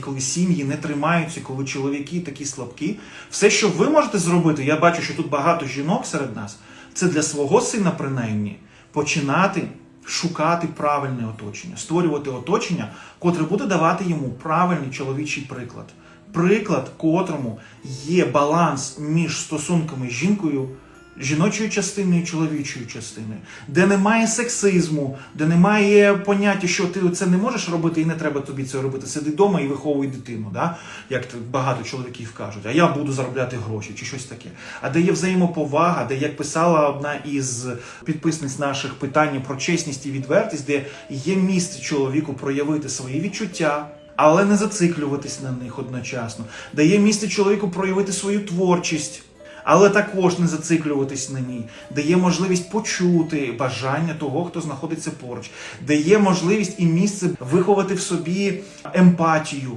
Коли сім'ї не тримаються, коли чоловіки такі слабкі, все, що ви можете зробити, я бачу, що тут багато жінок серед нас, це для свого сина, принаймні, починати шукати правильне оточення, створювати оточення, котре буде давати йому правильний чоловічий приклад. Приклад, котрому є баланс між стосунками з жінкою, жіночою частиною і чоловічою частиною, де немає сексизму, де немає поняття, що ти це не можеш робити і не треба тобі це робити. Сиди вдома і виховуй дитину, да? як багато чоловіків кажуть, а я буду заробляти гроші чи щось таке. А де є взаємоповага, де, як писала одна із підписниць наших питань про чесність і відвертість, де є місце чоловіку проявити свої відчуття. Але не зациклюватись на них одночасно, дає місце чоловіку проявити свою творчість, але також не зациклюватись на ній, дає можливість почути бажання того, хто знаходиться поруч, дає можливість і місце виховати в собі емпатію,